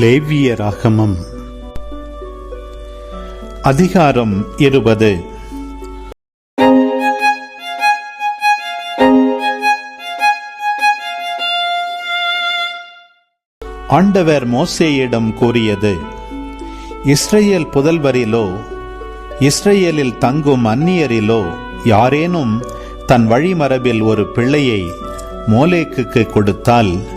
லேவிய ராகமம் அதிகாரம் இருபது. ஆண்டவர் மோசேயிடம் கூறியது இஸ்ரேல் புதல்வரிலோ இஸ்ரேலில் தங்கும் அந்நியரிலோ யாரேனும் தன் வழிமரபில் ஒரு பிள்ளையை மோலேக்குக்கு கொடுத்தால்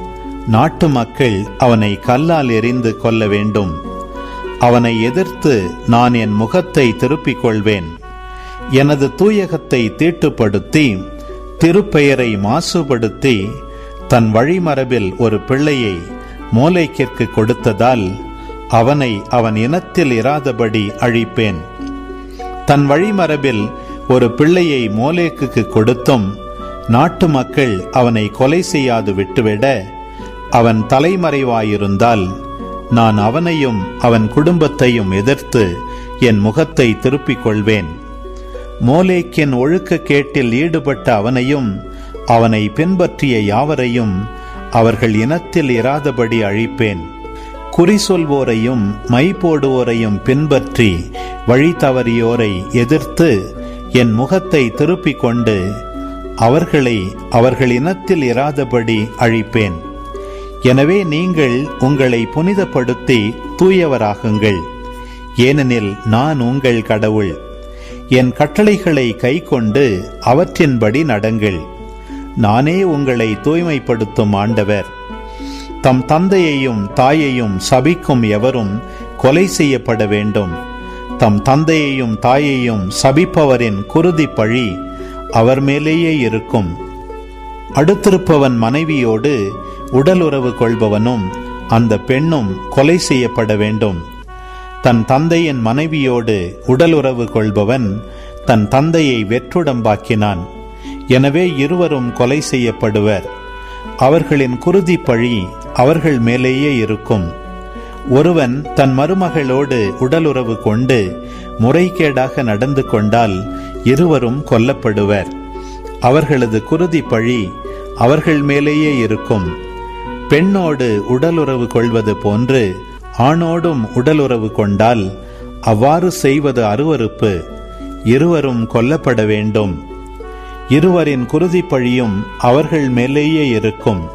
நாட்டு மக்கள் அவனை கல்லால் எறிந்து கொள்ள வேண்டும். அவனை எதிர்த்து நான் என் முகத்தை திருப்பிக் கொள்வேன். எனது தூயகத்தை தீட்டுப்படுத்தி திருப்பெயரை மாசுபடுத்தி தன் வழிமரபில் ஒரு பிள்ளையை மூளைக்கிற்கு கொடுத்ததால் அவனை அவன் இனத்தில் இராதபடி அழிப்பேன். தன் வழிமரபில் ஒரு பிள்ளையை மோலேக்குக்கு கொடுத்தும் நாட்டு மக்கள் அவனை கொலை செய்யாது விட்டுவிட அவன் தலைமறைவாயிருந்தால் நான் அவனையும் அவன் குடும்பத்தையும் எதிர்த்து என் முகத்தை திருப்பிக் கொள்வேன் மோலேக்கின் ஒழுக்க கேட்டில் ஈடுபட்ட அவனையும் அவனை பின்பற்றிய யாவரையும் அவர்கள் இனத்தில் இராதபடி அழிப்பேன். குறி சொல்வோரையும் மை போடுவோரையும் பின்பற்றி வழி தவறியோரை எதிர்த்து என் முகத்தை திருப்பிக் கொண்டு அவர்களை அவர்கள் இனத்தில் இராதபடி அழிப்பேன். எனவே நீங்கள் உங்களை புனிதப்படுத்தி தூயவராகுங்கள். ஏனெனில் நான் உங்கள் கடவுள். என் கட்டளைகளை கைக்கொண்டு அவற்றின்படி நடங்கள். நானே உங்களை தூய்மைப்படுத்தும் ஆண்டவர். தம் தந்தையையும் தாயையும் சபிக்கும் எவரும் கொலை செய்யப்பட வேண்டும். தம் தந்தையையும் தாயையும் சபிப்பவரின் குருதி பழி அவர் மேலேயே இருக்கும். அடுத்திருப்பவன் மனைவியோடு உடலுறவு கொள்பவனும் அந்த பெண்ணும் கொலை செய்யப்பட வேண்டும். தன் தந்தையின் மனைவியோடு உடலுறவு கொள்பவன் தன் தந்தையை வெற்றுடம்பாக்கினான். எனவே இருவரும் கொலை செய்யப்படுவர். அவர்களின் குருதி பழி அவர்கள் மேலேயே இருக்கும். ஒருவன் தன் மருமகளோடு உடலுறவு கொண்டு முறைகேடாக நடந்து கொண்டால் இருவரும் கொல்லப்படுவர். அவர்களது குருதி பழி அவர்கள் மேலேயே இருக்கும். பெண்ணோடு உடலுறவு கொள்வது போன்று ஆணோடும் உடலுறவு கொண்டால் அவ்வாறு செய்வது அருவறுப்பு இருவரும் கொல்லப்பட வேண்டும். இருவரின் குருதி பழியும் அவர்கள் மேலேயே இருக்கும்.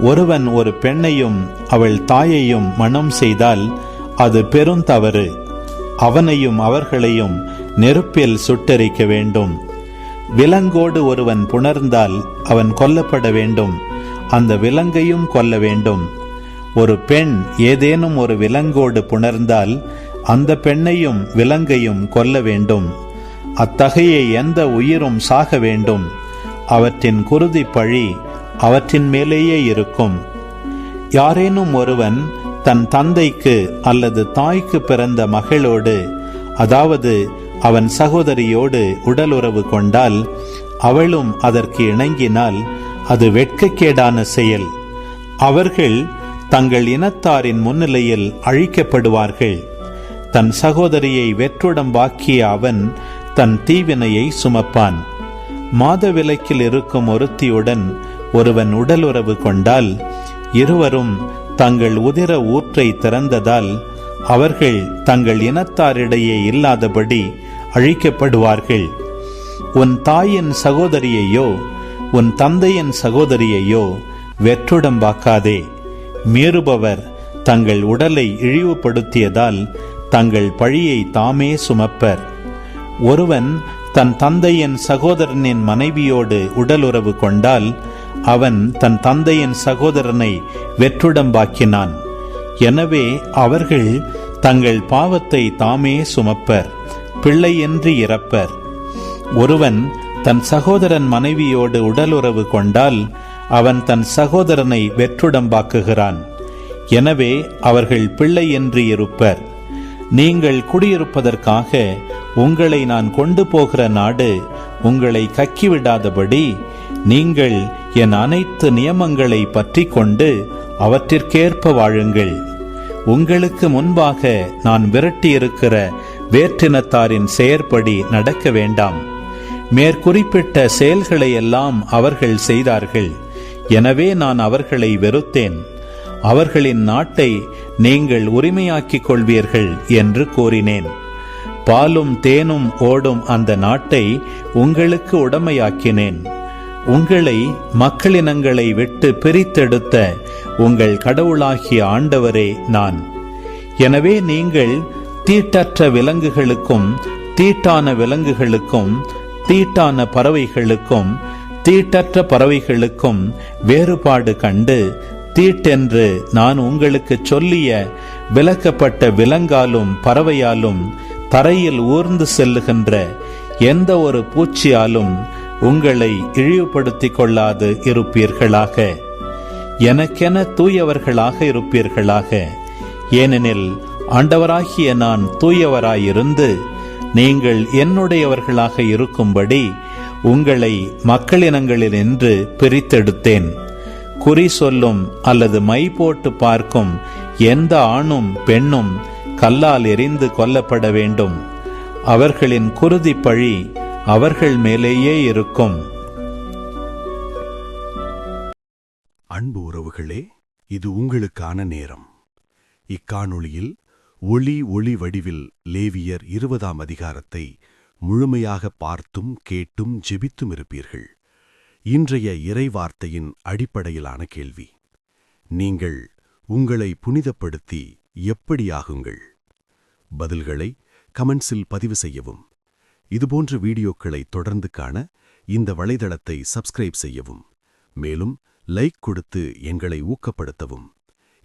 ஒருவன் ஒரு பெண்ணையும் அவள் தாயையும் மனம் செய்தால் அது பெருந்தவறு அவனையும் அவர்களையும் நெருப்பில் சுட்டரிக்க வேண்டும். விலங்கோடு ஒருவன் புணர்ந்தால் அவன் கொல்லப்பட வேண்டும். அந்த விலங்கையும் கொல்ல வேண்டும். ஒரு பெண் ஏதேனும் ஒரு விலங்கோடு புணர்ந்தால் அந்த பெண்ணையும் விலங்கையும் கொல்ல வேண்டும். அத்தகைய எந்த உயிரும் சாக வேண்டும். அவற்றின் குருதி பழி அவற்றின் மேலேயே இருக்கும். யாரேனும் ஒருவன் தன் தந்தைக்கு அல்லது தாய்க்கு பிறந்த மகளோடு அதாவது அவன் சகோதரியோடு உடலுறவு கொண்டால் அவளும் அதற்கு இணங்கினால் அது வெட்கக்கேடான செயல். அவர்கள் தங்கள் இனத்தாரின் முன்னிலையில் அழிக்கப்படுவார்கள். தன் சகோதரியை வெற்றுடம்பாக்கிய அவன் தன் தீவினையை சுமப்பான். மாதவிலக்கில் இருக்கும் ஒருத்தியுடன் ஒருவன் உடலுறவு கொண்டால் இருவரும் தங்கள் உதிர ஊற்றை திறந்ததால் அவர்கள் தங்கள் இனத்தாரிடையே இல்லாதபடி அழிக்கப்படுவார்கள். உன் தாயின் சகோதரியையோ உன் தந்தையின் சகோதரியையோ வெற்றுடம்பாக்காதே. மீறுபவர் தங்கள் உடலை இழிவுபடுத்தியதால் தங்கள் பழியை தாமே சுமப்பர். ஒருவன் தன் தந்தையின் சகோதரனின் மனைவியோடு உடலுறவு கொண்டால் அவன் தன் தந்தையின் சகோதரனை வெற்றுடம்பாக்கினான். எனவே அவர்கள் தங்கள் பாவத்தை தாமே சுமப்பர். பிள்ளையென்று இறப்பர். ஒருவன் தன் சகோதரன் மனைவியோடு உடலுறவு கொண்டால் அவன் தன் சகோதரனை வெற்றுடம்பாக்குகிறான். எனவே அவர்கள் பிள்ளை என்று இருப்பர். நீங்கள் குடியிருப்பதற்காக உங்களை நான் கொண்டு போகிற நாடு உங்களை கக்கிவிடாதபடி நீங்கள் என் அனைத்து நியமங்களை பற்றி கொண்டு அவற்றிற்கேற்ப வாழுங்கள். உங்களுக்கு முன்பாக நான் விரட்டியிருக்கிற வேற்றினத்தாரின் செயற்படி நடக்க வேண்டாம். மேற்குறிப்பிட்ட செயல்களை எல்லாம் அவர்கள் செய்தார்கள். எனவே நான் அவர்களை வெறுத்தேன். அவர்களின் நாட்டை நீங்கள் உரிமையாக்கிக் கொள்வீர்கள் என்று கூறினேன். பாலும் தேனும் ஓடும் அந்த நாட்டை உங்களுக்கு உடமையாக்கினேன். உங்களை மக்களினங்களை விட்டு பிரித்தெடுத்த உங்கள் கடவுளாகிய ஆண்டவரே நான். எனவே நீங்கள் தீட்டற்ற விலங்குகளுக்கும் தீட்டான விலங்குகளுக்கும் தீட்டான பறவைகளுக்கும் தீட்டற்ற பறவைகளுக்கும் வேறுபாடு கண்டு தீட்டென்று நான் உங்களுக்கு சொல்லிய விளக்கப்பட்ட விலங்காலும் பறவையாலும் தரையில் ஊர்ந்து செல்லுகின்ற எந்த ஒரு பூச்சியாலும் உங்களை இழிவுபடுத்திக் கொள்ளாது இருப்பீர்களாக. எனக்கென தூயவர்களாக இருப்பீர்களாக. ஏனெனில் ஆண்டவராகிய நான் தூயவராயிருந்து நீங்கள் என்னுடையவர்களாக இருக்கும்படி உங்களை மக்களினங்களில் என்று பிரித்தெடுத்தேன். குறி சொல்லும் அல்லது மை போட்டு பார்க்கும் எந்த ஆணும் பெண்ணும் கல்லால் எரிந்து கொல்லப்பட வேண்டும். அவர்களின் குருதி பழி அவர்கள் மேலேயே இருக்கும். அன்பு உறவுகளே இது உங்களுக்கான நேரம். இக்காணொளியில் ஒளி ஒளி வடிவில் லேவியர் இருபதாம் அதிகாரத்தை முழுமையாக பார்த்தும் கேட்டும் ஜெபித்தும் இருப்பீர்கள். இன்றைய இறைவார்த்தையின் அடிப்படையிலான கேள்வி. நீங்கள் உங்களை புனிதப்படுத்தி எப்படியாகுங்கள்? பதில்களை கமெண்ட்ஸில் பதிவு செய்யவும். இதுபோன்ற வீடியோக்களை தொடர்ந்து காண இந்த வலைதளத்தை சப்ஸ்கிரைப் செய்யவும். மேலும் லைக் கொடுத்து எங்களை ஊக்கப்படுத்தவும்.